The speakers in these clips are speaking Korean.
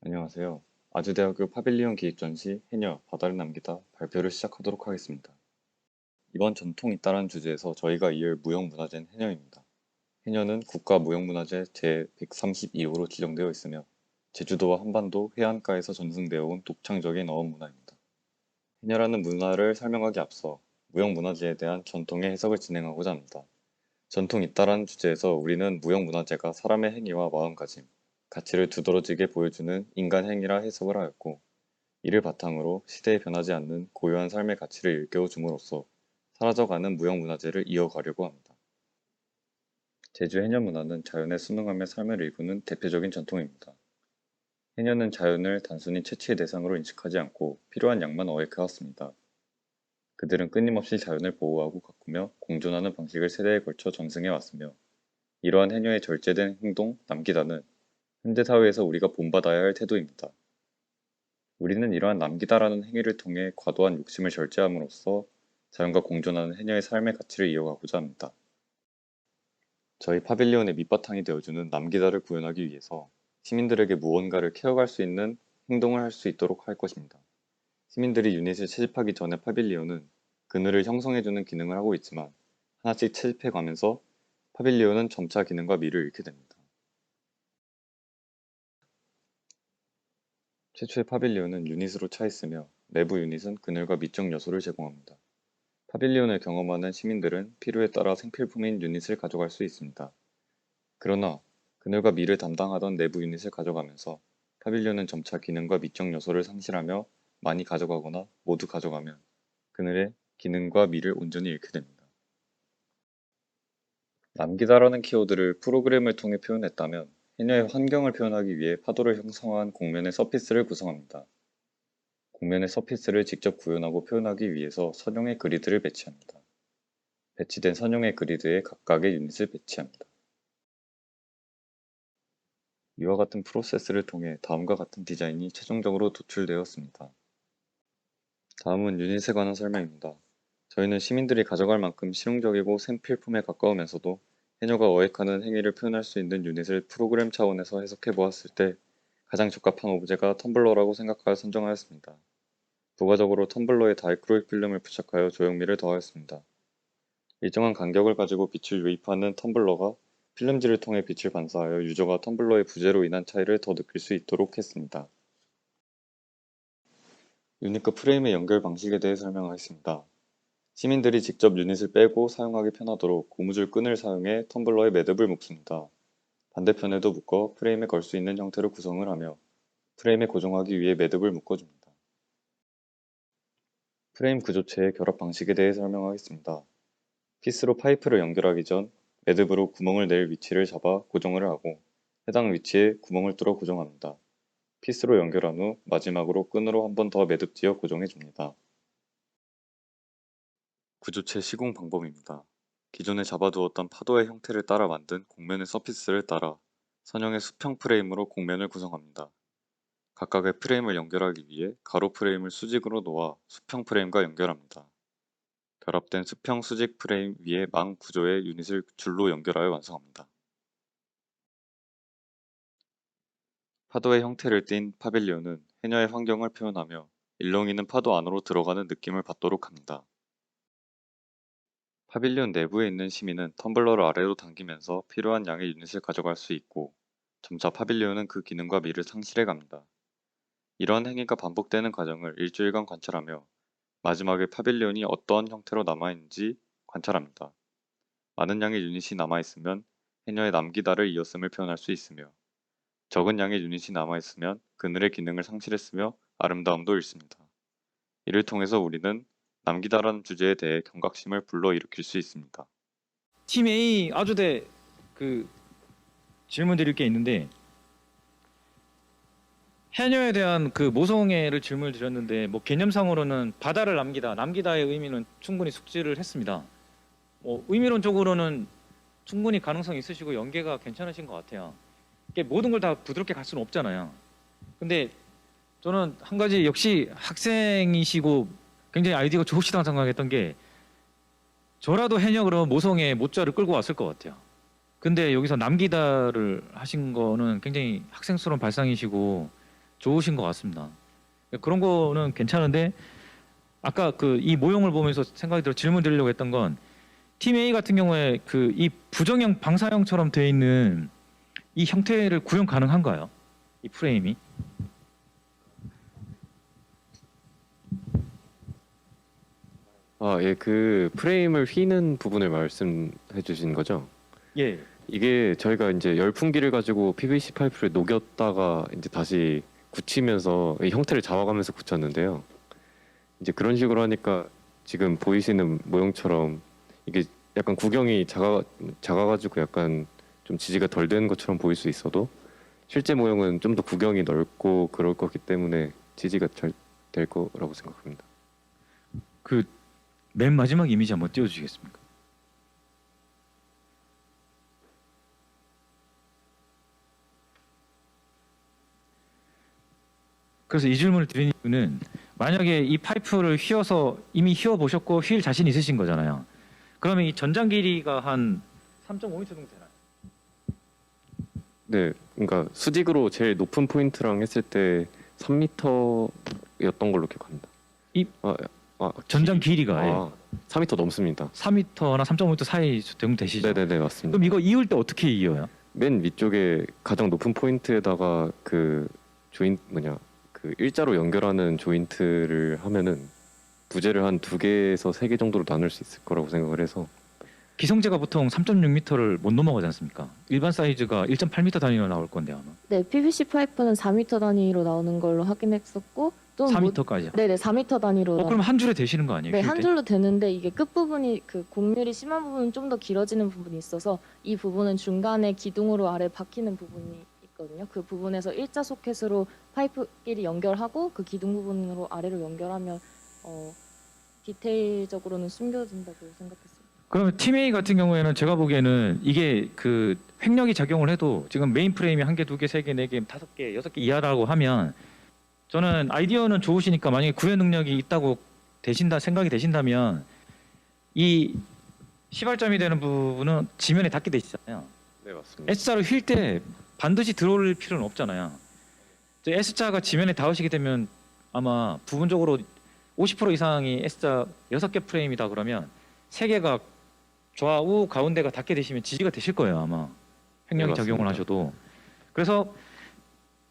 안녕하세요. 아주대학교 파빌리온 기획전 시 해녀 바다를 남기다 발표를 시작하도록 하겠습니다. 이번 전통 잇따라는 주제에서 저희가 이을 무형문화재는 해녀입니다. 해녀는 국가무형문화재 제132호로 지정되어 있으며 제주도와 한반도 해안가에서 전승되어 온 독창적인 어업 문화입니다. 해녀라는 문화를 설명하기 앞서 무형문화재에 대한 전통의 해석을 진행하고자 합니다. 전통 잇따라는 주제에서 우리는 무형문화재가 사람의 행위와 마음가짐, 가치를 두드러지게 보여주는 인간 행위라 해석을 하였고 이를 바탕으로 시대에 변하지 않는 고유한 삶의 가치를 일깨워 줌으로써 사라져가는 무형문화재를 이어가려고 합니다. 제주 해녀 문화는 자연에 순응하며 삶을 일구는 대표적인 전통입니다. 해녀는 자연을 단순히 채취의 대상으로 인식하지 않고 필요한 양만 어획해왔습니다. 그들은 끊임없이 자연을 보호하고 가꾸며 공존하는 방식을 세대에 걸쳐 전승해 왔으며 이러한 해녀의 절제된 행동, 남기다는 현대 사회에서 우리가 본받아야 할 태도입니다. 우리는 이러한 남기다라는 행위를 통해 과도한 욕심을 절제함으로써 자연과 공존하는 해녀의 삶의 가치를 이어가고자 합니다. 저희 파빌리온의 밑바탕이 되어주는 남기다를 구현하기 위해서 시민들에게 무언가를 케어갈 수 있는 행동을 할 수 있도록 할 것입니다. 시민들이 유닛을 채집하기 전에 파빌리온은 그늘을 형성해주는 기능을 하고 있지만 하나씩 채집해가면서 파빌리온은 점차 기능과 미를 잃게 됩니다. 최초의 파빌리온은 유닛으로 차 있으며 내부 유닛은 그늘과 미적 요소를 제공합니다. 파빌리온을 경험하는 시민들은 필요에 따라 생필품인 유닛을 가져갈 수 있습니다. 그러나 그늘과 미를 담당하던 내부 유닛을 가져가면서 파빌리온은 점차 기능과 미적 요소를 상실하며 많이 가져가거나 모두 가져가면 그늘의 기능과 미를 온전히 잃게 됩니다. 남기다라는 키워드를 프로그램을 통해 표현했다면 해녀의 환경을 표현하기 위해 파도를 형성한 공면의 서피스를 구성합니다. 공면의 서피스를 직접 구현하고 표현하기 위해서 선형의 그리드를 배치합니다. 배치된 선형의 그리드에 각각의 유닛을 배치합니다. 이와 같은 프로세스를 통해 다음과 같은 디자인이 최종적으로 도출되었습니다. 다음은 유닛에 관한 설명입니다. 저희는 시민들이 가져갈 만큼 실용적이고 생필품에 가까우면서도 해녀가 어획하는 행위를 표현할 수 있는 유닛을 프로그램 차원에서 해석해 보았을 때 가장 적합한 오브제가 텀블러라고 생각하여 선정하였습니다. 부가적으로 텀블러에 다이크로익 필름을 부착하여 조형미를 더하였습니다. 일정한 간격을 가지고 빛을 유입하는 텀블러가 필름지를 통해 빛을 반사하여 유저가 텀블러의 부재로 인한 차이를 더 느낄 수 있도록 했습니다. 유닛과 프레임의 연결 방식에 대해 설명하겠습니다. 시민들이 직접 유닛을 빼고 사용하기 편하도록 고무줄 끈을 사용해 텀블러에 매듭을 묶습니다. 반대편에도 묶어 프레임에 걸 수 있는 형태로 구성을 하며 프레임에 고정하기 위해 매듭을 묶어줍니다. 프레임 구조체의 결합 방식에 대해 설명하겠습니다. 피스로 파이프를 연결하기 전 매듭으로 구멍을 낼 위치를 잡아 고정을 하고 해당 위치에 구멍을 뚫어 고정합니다. 피스로 연결한 후 마지막으로 끈으로 한 번 더 매듭지어 고정해 줍니다. 구조체 시공 방법입니다. 기존에 잡아두었던 파도의 형태를 따라 만든 공면의 서피스를 따라 선형의 수평 프레임으로 공면을 구성합니다. 각각의 프레임을 연결하기 위해 가로 프레임을 수직으로 놓아 수평 프레임과 연결합니다. 결합된 수평 수직 프레임 위에 망 구조의 유닛을 줄로 연결하여 완성합니다. 파도의 형태를 띤 파빌리온은 해녀의 환경을 표현하며 일렁이는 파도 안으로 들어가는 느낌을 받도록 합니다. 파빌리온 내부에 있는 시민은 텀블러를 아래로 당기면서 필요한 양의 유닛을 가져갈 수 있고 점차 파빌리온은 그 기능과 미를 상실해 갑니다. 이러한 행위가 반복되는 과정을 일주일간 관찰하며 마지막에 파빌리온이 어떠한 형태로 남아있는지 관찰합니다. 많은 양의 유닛이 남아있으면 해녀의 남기다를 이었음을 표현할 수 있으며 적은 양의 유닛이 남아있으면 그늘의 기능을 상실했으며 아름다움도 잃습니다. 이를 통해서 우리는 남기다라는 주제에 대해 경각심을 불러일으킬 수 있습니다. 팀 A 아주대 그 질문 드릴 게 있는데 해녀에 대한 그 모성애를 질문을 드렸는데 뭐 개념상으로는 바다를 남기다 남기다의 의미는 충분히 숙지를 했습니다. 뭐 의미론적으로는 충분히 가능성이 있으시고 연계가 괜찮으신 것 같아요. 이게 모든 걸 다 부드럽게 갈 수는 없잖아요. 근데 저는 한 가지 역시 학생이시고 굉장히 아이디어가 좋으시다고 생각했던 게 저라도 해녀 그러면 모성애 모자를 끌고 왔을 것 같아요. 근데 여기서 남기다를 하신 거는 굉장히 학생스러운 발상이시고 좋으신 것 같습니다. 그런 거는 괜찮은데 아까 그 이 모형을 보면서 생각이 들어 질문 드리려고 했던 건 팀 A 같은 경우에 그 이 부정형 방사형처럼 돼 있는 이 형태를 구현 가능한가요? 이 프레임이? 아, 예, 그 프레임을 휘는 부분을 말씀해 주신 거죠? 예. 이게 저희가 이제 열풍기를 가지고 PVC 파이프를 녹였다가 이제 다시 굳히면서 이 형태를 잡아가면서 굳혔는데요. 이제 그런 식으로 하니까 지금 보이시는 모형처럼 이게 약간 구경이 작아 작아가지고 약간 좀 지지가 덜 되는 것처럼 보일 수 있어도 실제 모형은 좀 더 구경이 넓고 그럴 거기 때문에 지지가 잘 될 거라고 생각합니다. 그 맨 마지막 이미지 한번 띄워주시겠습니까? 그래서 이 질문을 드린 이유는 만약에 이 파이프를 휘어서 이미 휘어 보셨고 휠 자신 있으신 거잖아요. 그러면 이 전장 길이가 한 3.5m 정도 되나요? 네, 그러니까 수직으로 제일 높은 포인트랑 했을 때 3m였던 걸로 기억합니다. 이- 아, 아 전장 길이가 예. 아, 3m 넘습니다. 3m나 3.5m 사이 정도 되시죠? 네네네 맞습니다. 그럼 이거 이을 때 어떻게 이어요? 맨 위쪽에 가장 높은 포인트에다가 그 조인 뭐냐 그 일자로 연결하는 조인트를 하면은 부재를 한 두 개에서 세 개 정도로 나눌 수 있을 거라고 생각을 해서 기성제가 보통 3.6m를 못 넘어가지 않습니까? 일반 사이즈가 1.8m 단위로 나올 건데 아마 네, PVC 파이프는 4m 단위로 나오는 걸로 확인했었고 또 뭐- 4m까지. 네네 4m 단위로 어 나- 그럼 한 줄에 되시는 거 아니에요? 네, 휠한 때? 줄로 되는데 이게 끝 부분이 그 곡률이 심한 부분은 좀 더 길어지는 부분이 있어서 이 부분은 중간에 기둥으로 아래 박히는 부분이 있거든요. 그 부분에서 일자 소켓으로 파이프끼리 연결하고 그 기둥 부분으로 아래로 연결하면 어, 디테일적으로는 숨겨진다고 생각했습니다. 그러면 팀 A 같은 경우에는 제가 보기에는 이게 그 횡력이 작용을 해도 지금 메인 프레임이 한 개, 두 개, 세 개, 네 개, 다섯 개, 여섯 개 이하라고 하면 저는 아이디어는 좋으시니까 만약에 구현 능력이 있다고 되신다 생각이 되신다면 이 시발점이 되는 부분은 지면에 닿게 되시잖아요. 네 맞습니다. S자로 휠 때 반드시 들어올 필요는 없잖아요. 이제 S자가 지면에 닿으시게 되면 아마 부분적으로 50% 이상이 S자 6개 프레임이다 그러면 3개가 좌우 가운데가 닿게 되시면 지지가 되실 거예요 아마 횡령이 네, 작용을 맞습니다. 하셔도 그래서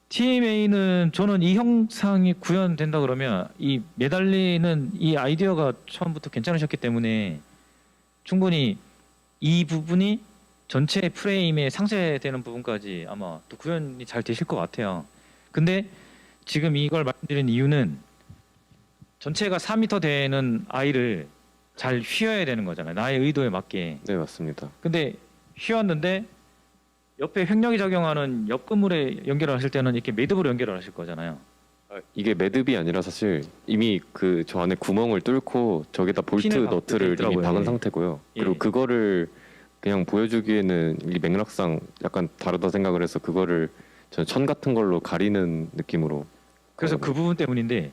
TMA는 저는 이 형상이 구현된다 그러면 이 매달리는 이 아이디어가 처음부터 괜찮으셨기 때문에 충분히 이 부분이 전체 프레임에 상쇄되는 부분까지 아마 또 구현이 잘 되실 것 같아요. 근데 지금 이걸 말씀드린 이유는 전체가 4m 되는 아이를 잘 휘어야 되는 거잖아요. 나의 의도에 맞게. 네 맞습니다. 근데 휘었는데 옆에 횡력이 작용하는 옆 건물에 연결을 하실 때는 이렇게 매듭으로 연결을 하실 거잖아요. 아, 이게 매듭이 아니라 사실 이미 그 저 안에 구멍을 뚫고 저기다 볼트 핀을 너트를 이미 있더라고요. 박은 예. 상태고요. 예. 그리고 그거를 그냥 보여주기에는 이 맥락상 약간 다르다 생각을 해서 그거를 저천 같은 걸로 가리는 느낌으로 그래서 어, 그 부분 때문인데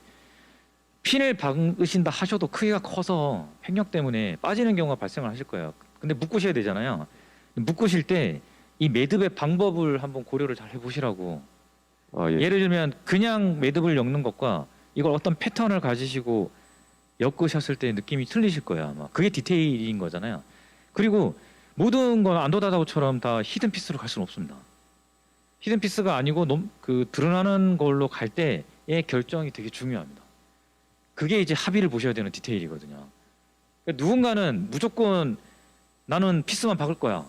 핀을 박으신다 하셔도 크기가 커서 횡력 때문에 빠지는 경우가 발생을 하실 거예요. 근데 묶으셔야 되잖아요. 묶으실 때 이 매듭의 방법을 한번 고려를 잘 해보시라고. 아, 예. 예를 들면 그냥 매듭을 엮는 것과 이걸 어떤 패턴을 가지시고 엮으셨을 때 느낌이 틀리실 거예요 아마. 그게 디테일인 거잖아요. 그리고 모든 건 안도다다오처럼 다 히든 피스로 갈 수는 없습니다. 히든 피스가 아니고 넘- 그 드러나는 걸로 갈 때의 결정이 되게 중요합니다. 그게 이제 합의를 보셔야 되는 디테일이거든요. 그러니까 누군가는 무조건 나는 피스만 박을 거야.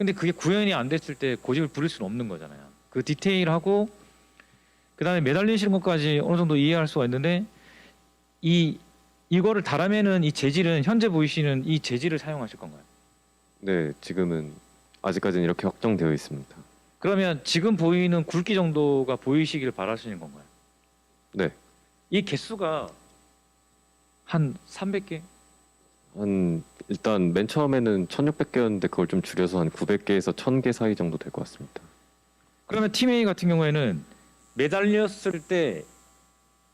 근데 그게 구현이 안 됐을 때 고집을 부릴 수는 없는 거잖아요. 그 디테일하고 그다음에 매달리시는 것까지 어느 정도 이해할 수가 있는데 이 이거를 달아매는 이 재질은 현재 보이시는 이 재질을 사용하실 건가요? 네 지금은 아직까지는 이렇게 확정되어 있습니다. 그러면 지금 보이는 굵기 정도가 보이시길 바라시는 건가요? 네. 이 개수가 한 300개? 한 일단 맨 처음에는 1,600개였는데 그걸 좀 줄여서 한 900개에서 1,000개 사이 정도 될 것 같습니다. 그러면 팀 A 같은 경우에는 매달렸을 때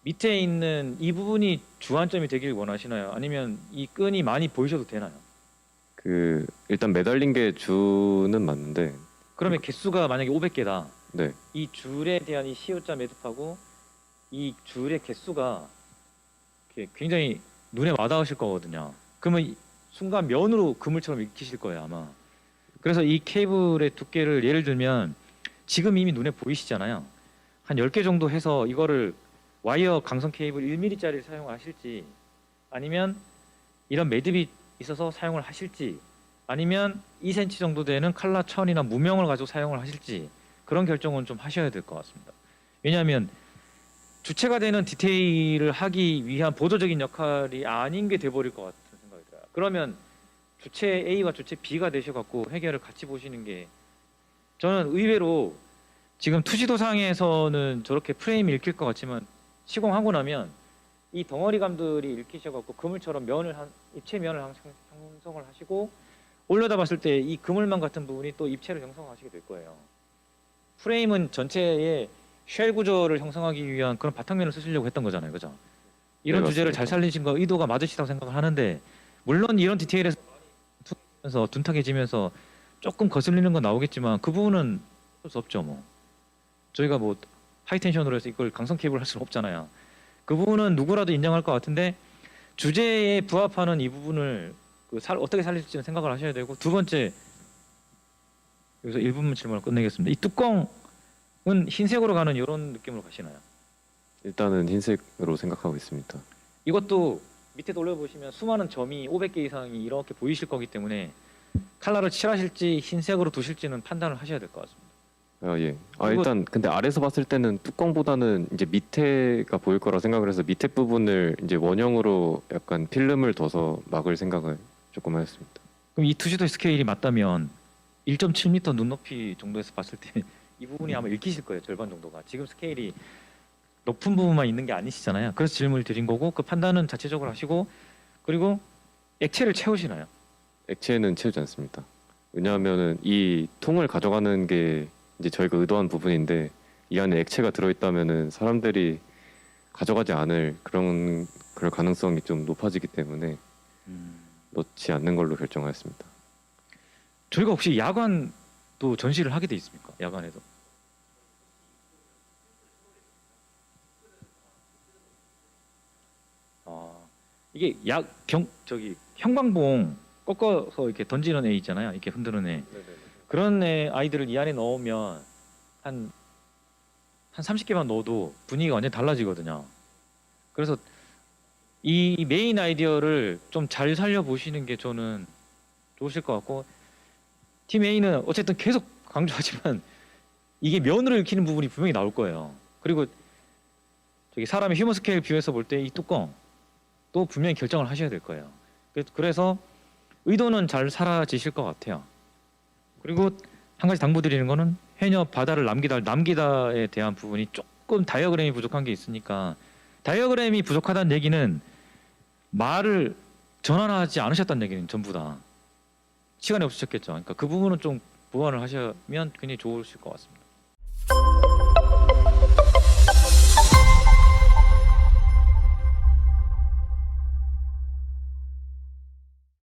밑에 있는 이 부분이 주안점이 되길 원하시나요? 아니면 이 끈이 많이 보이셔도 되나요? 그 일단 매달린 게 주는 맞는데 그러면 개수가 만약에 500개다. 네. 이 줄에 대한 이 시효자 매듭하고 이 줄의 개수가 이렇게 굉장히 눈에 와닿으실 거거든요. 그러면 이 순간 면으로 그물처럼 익히실 거예요 아마. 그래서 이 케이블의 두께를 예를 들면 지금 이미 눈에 보이시잖아요. 한 10개 정도 해서 이거를 와이어 강성 케이블 1mm짜리를 사용하실지 아니면 이런 매듭이 있어서 사용을 하실지 아니면 2cm 정도 되는 칼라 천이나 무명을 가지고 사용을 하실지 그런 결정은 좀 하셔야 될 것 같습니다. 왜냐하면 주체가 되는 디테일을 하기 위한 보조적인 역할이 아닌 게 돼버릴 것 들어요. 그러면 주체 A와 주체 B가 되셔갖고 해결을 같이 보시는 게 저는 의외로 지금 투지도상에서는 저렇게 프레임이 읽힐 것 같지만 시공하고 나면 이 덩어리 감들이 읽히셔갖고 그물처럼 면을 한 입체 면을 항상 형성을 하시고 올려다 봤을 때 이 그물망 같은 부분이 또 입체를 형성하시게 될 거예요. 프레임은 전체의 쉘 구조를 형성하기 위한 그런 바탕면을 쓰시려고 했던 거잖아요, 그죠? 이런 네, 주제를. 잘 살리신 거 의도가 맞으시다고 생각을 하는데 물론 이런 디테일에서 서 둔탁해지면서 조금 거슬리는 건 나오겠지만 그 부분은 어쩔 수 없죠, 뭐. 저희가 뭐 하이텐션으로 해서 이걸 강성 케이블 할 수는 없잖아요. 그 부분은 누구라도 인정할 것 같은데 주제에 부합하는 이 부분을 그 살, 어떻게 살릴지는 생각을 하셔야 되고 두 번째 여기서 1부분 질문을 끝내겠습니다. 이 뚜껑은 흰색으로 가는 이런 느낌으로 가시나요? 일단은 흰색으로 생각하고 있습니다. 이것도 밑에 돌려보시면 수많은 점이 500개 이상이 이렇게 보이실 거기 때문에 칼라를 칠하실지 흰색으로 두실지는 판단을 하셔야 될 것 같습니다. 아 예. 아 그리고- 일단 근데 아래서 봤을 때는 뚜껑보다는 이제 밑에가 보일 거라 생각을 해서 밑에 부분을 이제 원형으로 약간 필름을 둬서 막을 생각을 조금 하였습니다. 그럼 이 투시도 스케일이 맞다면 1.7m 눈높이 정도에서 봤을 때 이 부분이 아마 읽히실 거예요 절반 정도가 지금 스케일이 높은 부분만 있는 게 아니시잖아요 그래서 질문을 드린 거고 그 판단은 자체적으로 하시고 그리고 액체를 채우시나요? 액체는 채우지 않습니다. 왜냐하면은 이 통을 가져가는 게 이제 저희가 의도한 부분인데 이 안에 액체가 들어있다면은 사람들이 가져가지 않을 그런 그럴 가능성이 좀 높아지기 때문에 넣지 않는 걸로 결정하였습니다. 저희가 혹시 야관도 전시를 하게 돼 있습니까? 야관에도 아 이게 야경 저기 형광봉 꺾어서 이렇게 던지는 애 있잖아요 이렇게 흔드는 애 그런 애 아이들을 이 안에 넣으면 한, 한 30개만 넣어도 분위기가 완전히 달라지거든요. 그래서 이 메인 아이디어를 좀 잘 살려보시는 게 저는 좋으실 것 같고 팀 A는 어쨌든 계속 강조하지만 이게 면으로 읽히는 부분이 분명히 나올 거예요. 그리고 저기 사람의 휴먼 스케일 뷰에서 볼 때 이 뚜껑 또 분명히 결정을 하셔야 될 거예요. 그- 그래서 의도는 잘 사라지실 것 같아요. 그리고 한 가지 당부드리는 거는 해녀 바다를 남기다 남기다에 대한 부분이 조금 다이어그램이 부족한 게 있으니까 다이어그램이 부족하다는 얘기는 말을 전환하지 않으셨다는 얘기는 전부 다 시간이 없으셨겠죠. 그러니까 그 부분은 좀 보완을 하시면 굉장히 좋으실 것 같습니다.